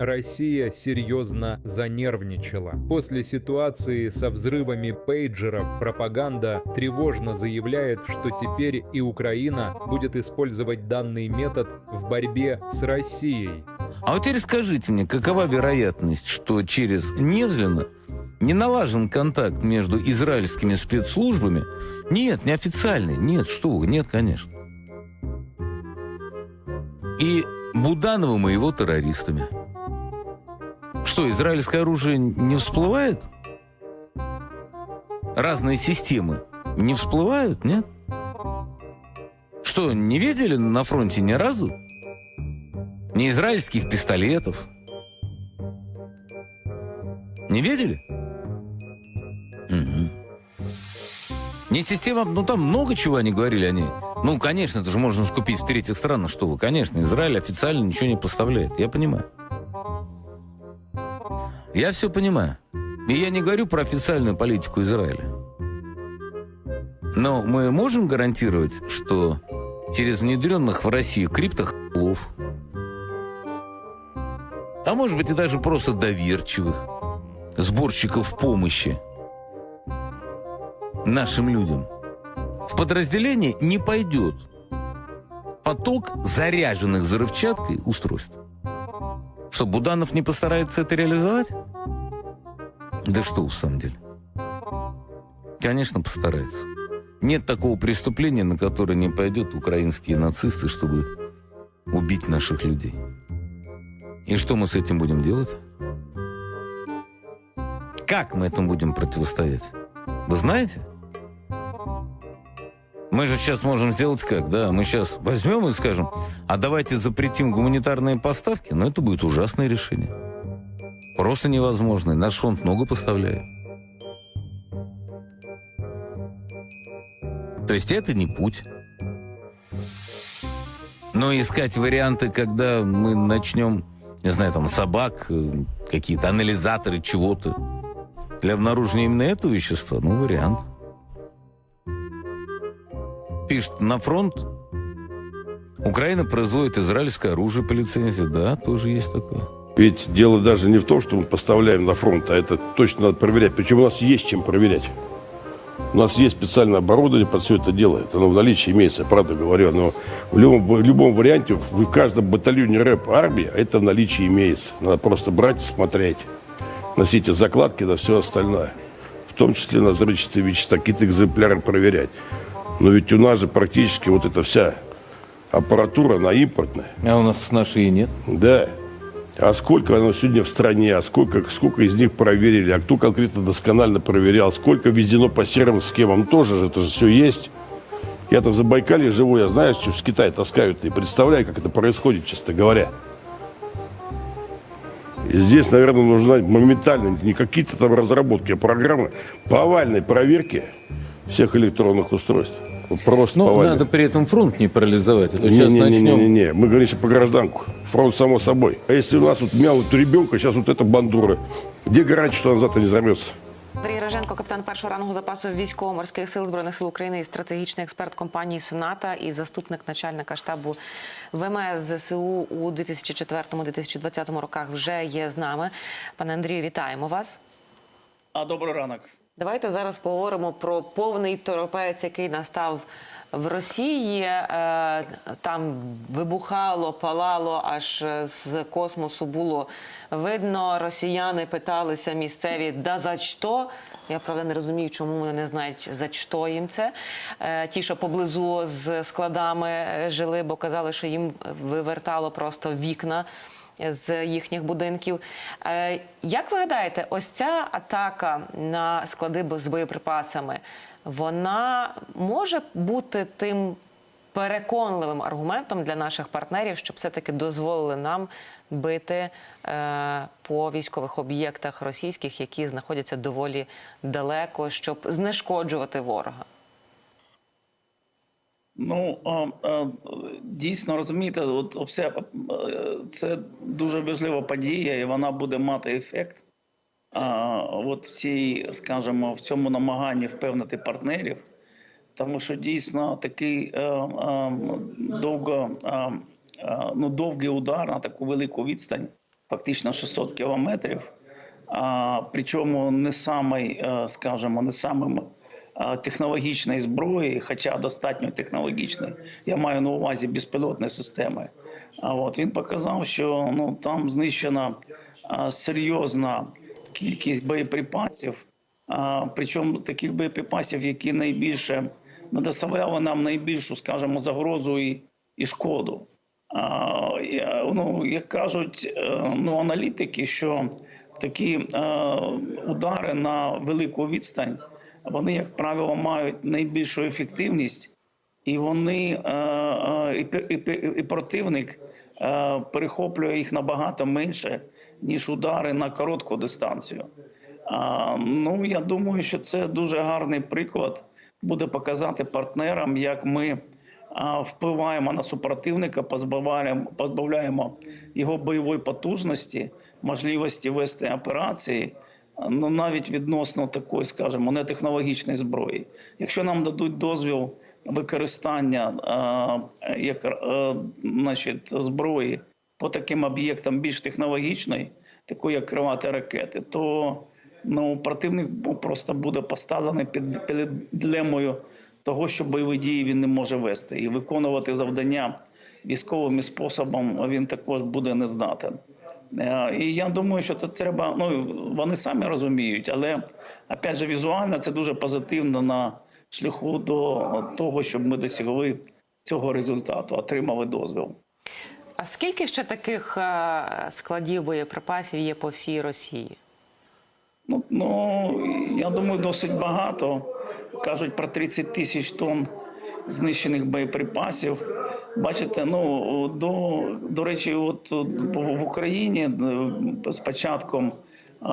Россия серьезно занервничала. После ситуации со взрывами пейджеров пропаганда тревожно заявляет, что теперь и Украина будет использовать данный метод в борьбе с Россией. А вот теперь скажите мне, какова вероятность, что через Невзлина не налажен контакт между израильскими спецслужбами? Нет, неофициальный. Нет, что вы, нет, конечно. И Будановым и его террористами. Что, израильское оружие не всплывает? Разные системы не всплывают, нет? Что, не видели на фронте ни разу? Ни израильских пистолетов? Не видели? Мгм. Не система, ну там много чего они говорили о ней. Ну, конечно, это же можно скупить в третьих странах, что вы. Конечно, Израиль официально ничего не поставляет. Я понимаю. Я все понимаю. И я не говорю про официальную политику Израиля. Но мы можем гарантировать, что через внедренных в Россию криптохлов, а может быть и даже просто доверчивых сборщиков помощи нашим людям, в подразделение не пойдет поток заряженных взрывчаткой устройств. Что, Буданов не постарается это реализовать? Да что, в самом деле? Конечно, постарается. Нет такого преступления, на которое не пойдет украинские нацисты, чтобы убить наших людей. И что мы с этим будем делать? Как мы этому будем противостоять? Вы знаете? Мы же сейчас можем сделать как, да? Мы сейчас возьмем и скажем, а давайте запретим гуманитарные поставки, но это будет ужасное решение. Просто невозможно. Наш фонд много поставляет. То есть это не путь. Но искать варианты, когда мы начнем, не знаю, там, собак, э, какие-то анализаторы чего-то, для обнаружения именно этого вещества, ну, вариант. Пишет, на фронт Украина производит израильское оружие по лицензии. Да, тоже есть такое. Ведь дело даже не в том, что мы поставляем на фронт, а это точно надо проверять. Причем у нас есть чем проверять. У нас есть специальное оборудование под все это дело. Это оно в наличии имеется, правда говорю. Но в любом, в любом варианте, в каждом батальоне рэп армии это в наличии имеется. Надо просто брать и смотреть. Носите закладки на все остальное. В том числе на взрывчатые вещества, какие-то экземпляры проверять. Но ведь у нас же практически вот эта вся аппаратура, она импортная. А у нас нашей и нет. Да. А сколько оно сегодня в стране, а сколько, сколько из них проверили, а кто конкретно досконально проверял, сколько введено по серым схемам, тоже же это же все есть. Я-то в Забайкалье живу, я знаю, что с Китая таскают, и представляю, как это происходит, честно говоря. И здесь, наверное, нужна моментально не какие-то там разработки, а программы повальной проверки всех электронных устройств. Вот просто Ну, повальной. надо при этом фронт не парализовать. А то сейчас начнем... Не-не-не, мы говорим сейчас по гражданку. Фронт само собой. А если у нас вот меня вот ребенка, сейчас вот эта бандура, где гарантия, что она завтра не взорвется? Андрій Роженко, капітан першого рангу запасу військово-морських сил збройних сил України і стратегічний експерт компанії Соната і заступник начальника штабу ВМС ЗСУ у 2004-2020 роках вже є з нами. Пане Андрію, вітаємо вас. А добрий ранок. Давайте зараз поговоримо про повний торопець, який настав в Росії. Е, Там вибухало, палало, аж з космосу було видно. Росіяни питалися місцеві, да за що? Я правда не розумію, чому вони не знають за що їм це. Е, Ті, що поблизу з складами е, жили, бо казали, що їм вивертало просто вікна з їхніх будинків. Е, Як ви гадаєте, ось ця атака на склади з боєприпасами, вона може бути тим переконливим аргументом для наших партнерів, щоб все-таки дозволили нам бити е, по військових об'єктах російських, які знаходяться доволі далеко, щоб знешкоджувати ворога? Ну дійсно розумієте, от все е, це дуже важлива подія, і вона буде мати ефект. От в цій, скажімо, в цьому намаганні впевнити партнерів, тому що дійсно такий е, е, довго, ну, довгий удар на таку велику відстань. фактично 600 кілометрів. Причому не самий, скажімо, не самим технологічної зброї, хоча достатньо технологічної. Я маю на увазі безпілотні системи. А от він показав, що ну там знищена серйозна кількість боєприпасів. Причому таких боєприпасів, які найбільше доставляли нам найбільшу, скажімо, загрозу і, і шкоду. А, ну, як кажуть е, ну, аналітики, що такі е, удари на велику відстань, вони, як правило, мають найбільшу ефективність, і вони е, е, і, і, і противник е, перехоплює їх набагато менше, ніж удари на коротку дистанцію. Ну, я думаю, що це дуже гарний приклад буде показати партнерам, як ми впливаємо на супротивника, позбавляємо, позбавляємо його бойової потужності, можливості вести операції, ну навіть відносно такої, скажімо, нетехнологічної зброї. Якщо нам дадуть дозвіл використання а, як, а, значить, зброї по таким об'єктам більш технологічної, такої як крилаті ракети, то ну, противник ну, просто буде поставлений під, під дилемою того, що бойові дії він не може вести, і виконувати завдання військовим способом він також буде не здатен. Е, І я думаю, що це треба. Ну вони самі розуміють, але опять же, візуально це дуже позитивно на шляху до того, щоб ми досягли цього результату, отримали дозвіл. А скільки ще таких е, складів боєприпасів є по всій Росії? Ну, ну я думаю, досить багато. Кажуть про 30 тисяч тонн знищених боєприпасів. Бачите, ну до, до речі, от в Україні е, з початком е,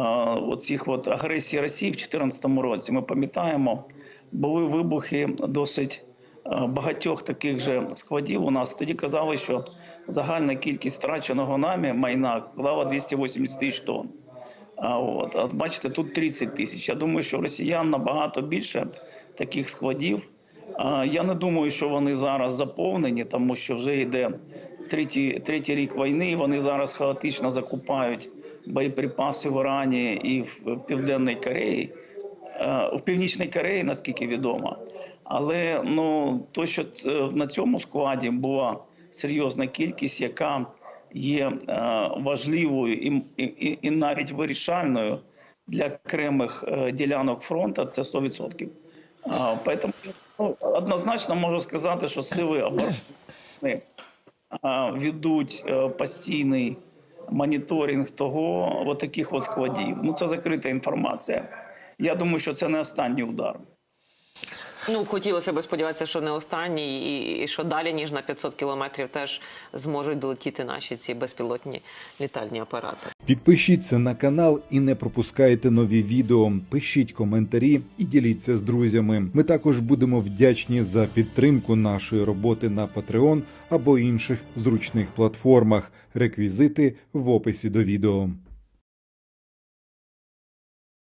оцих от агресії Росії в 2014 році ми пам'ятаємо, були вибухи досить е, багатьох таких же складів. У нас тоді казали, що загальна кількість втраченого нами майна склала 280 тисяч тонн. А от а бачите, тут 30 тисяч. Я думаю, що росіян набагато більше таких складів. Я не думаю, що вони зараз заповнені, тому що вже йде третій, третій рік війни. і Вони зараз хаотично закупають боєприпаси в Ірані і в Південній Кореї, Е, в Північній Кореї, наскільки відомо. Але ну то, що ц- на цьому складі була серйозна кількість, яка є е, важливою і, і, і навіть вирішальною для окремих е, ділянок фронту, це 100%. А, Поэтому ну, однозначно можу сказати, що сили оборони ведуть е, постійний моніторинг того от таких от складів. Ну це закрита інформація. Я думаю, що це не останній удар. Ну, хотілося б сподіватися, що не останній, і, і що далі, ніж на 500 кілометрів, теж зможуть долетіти наші ці безпілотні літальні апарати. Підпишіться на канал і не пропускайте нові відео. Пишіть коментарі і діліться з друзями. Ми також будемо вдячні за підтримку нашої роботи на Patreon або інших зручних платформах. Реквізити в описі до відео.